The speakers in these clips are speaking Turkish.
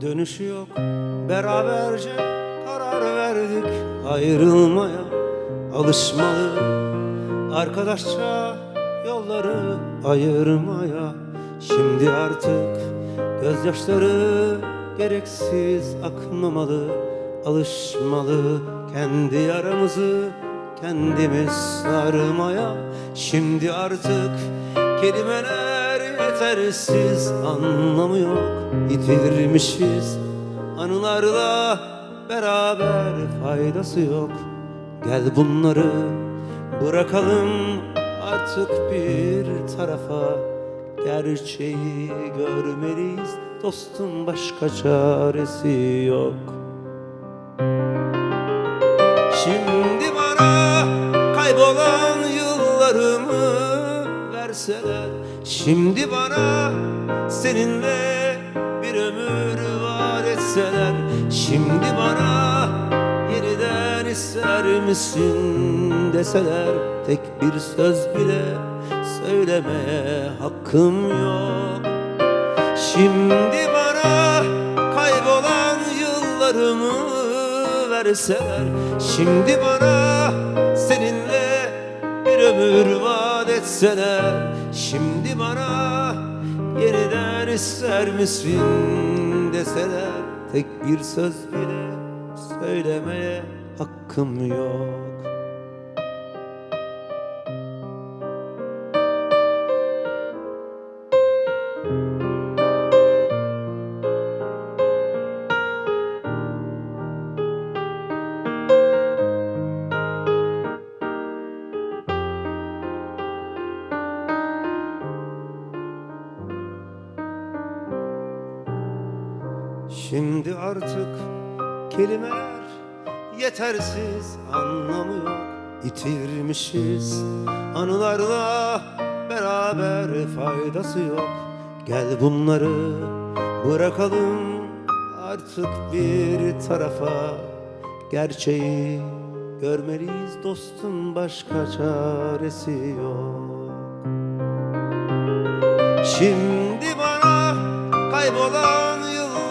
Dönüşü yok. Beraberce karar verdik. Ayrılmaya alışmalı. Arkadaşça yolları ayırmaya. Şimdi artık gözyaşları gereksiz akmamalı. Alışmalı kendi yaramızı kendimiz sarmaya. Şimdi artık kelimeler yetersiz Anlamı yok. Yitirmişiz Anılarla beraber faydası yok. Gel bunları bırakalım artık bir tarafa. Gerçeği görmeliyiz dostum başka çaresi yok. Şimdi bana kaybolan yıllarımı verseler Şimdi bana seninle bir ömür vaat etseler Şimdi bana yeniden ister misin deseler Tek bir söz bile söylemeye hakkım yok. Şimdi bana kaybolan yıllarımı verseler Şimdi bana seninle bir ömür vaat etseler Şimdi bana yeniden ister misin deseler Tek bir söz bile söylemeye hakkım yok Şimdi artık kelimeler yetersiz anlamı yok. Yitirmişiz anılarla beraber faydası yok. Gel bunları bırakalım artık bir tarafa. Gerçeği görmeliyiz dostum başka çaresi yok. Şimdi bana kaybolan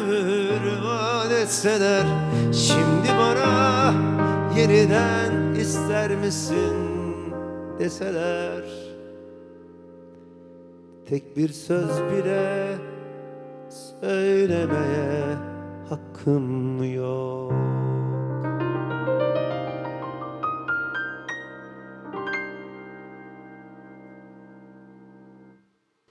ömür vaat etseler Şimdi bana yeniden ister misin deseler? Tek bir söz bile söylemeye hakkım yok